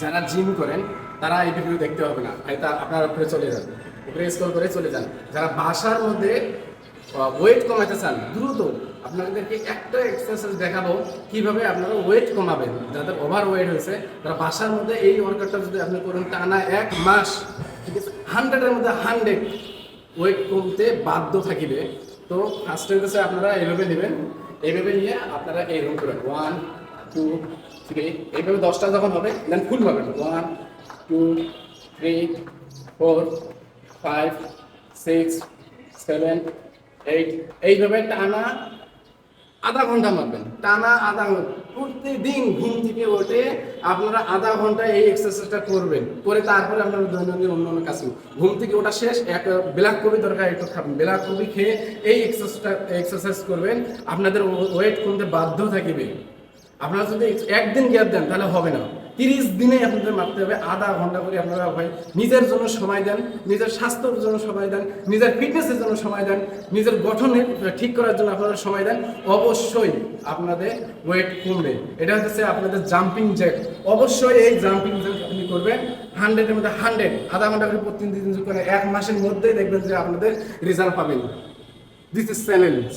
যারা জিম করেন, তারা এই ভিডিও দেখতে হবে না। এটা আপনার উপরে চলে যান। উপরে স্ক্রল করে চলে যান। যারা বাসার মধ্যে ওয়েট কমাতে চান, দ্রুত আপনাদেরকে একটা এক্সারসাইজ দেখাবো কীভাবে আপনারা ওয়েট কমাবেন। যাদের ওভার ওয়েট হয়েছে, তারা বাসার মধ্যে এই ওয়ার্কআউটটা যদি আপনি করেন টানা এক মাস, ঠিক আছে? হান্ড্রেডের মধ্যে হান্ড্রেড ওয়েট কমতে বাধ্য থাকিবে। তো ফার্স্ট হচ্ছে আপনারা এইভাবে নেবেন। এইভাবে নিয়ে আপনারা এই রুম করবেন ওয়ান টু থ্রি এইভাবে দশটা যখন হবে দেন ফুল পাবেন one two three four five six seven eight এইভাবে টানা আধা ঘণ্টা মারবেন। টানা আধা ঘণ্টা। প্রতিদিন ঘুম থেকে উঠে আপনারা আধা ঘণ্টা এই এক্সারসাইজটা করবেন। করে তারপরে আপনারা দৈনন্দিন অন্য অন্য কাজ ঘুম থেকে ওঠা শেষ, এক ব্ল্যাক কবি দরকার, একটু খাবেন। ব্ল্যাক কবি খেয়ে এই এক্সারসাইজটা এক্সারসাইজ করবেন। আপনাদের ওয়েট কমতে বাধ্য থাকিবে। আপনারা যদি একদিন গ্যাপ দেন, তাহলে হবে না। তিরিশ দিনে আপনাদের মারতে হবে, আধা ঘণ্টা করে আপনারা ভাই নিজের জন্য সময় দেন, নিজের স্বাস্থ্যের জন্য সময় দেন, নিজের ফিটনেসের জন্য সময় দেন, নিজের গঠনের ঠিক করার জন্য আপনারা সময় দেন। অবশ্যই আপনাদের ওয়েট কমবে। এটা হচ্ছে আপনাদের জাম্পিং জ্যাক অবশ্যই এই জাম্পিং জ্যাক আপনি করবেন হান্ড্রেডের মধ্যে হান্ড্রেড আধা ঘণ্টা করে প্রতিদিন দিন এক মাসের মধ্যেই দেখবেন যে আপনাদের রেজাল্ট পাবেন। This is challenge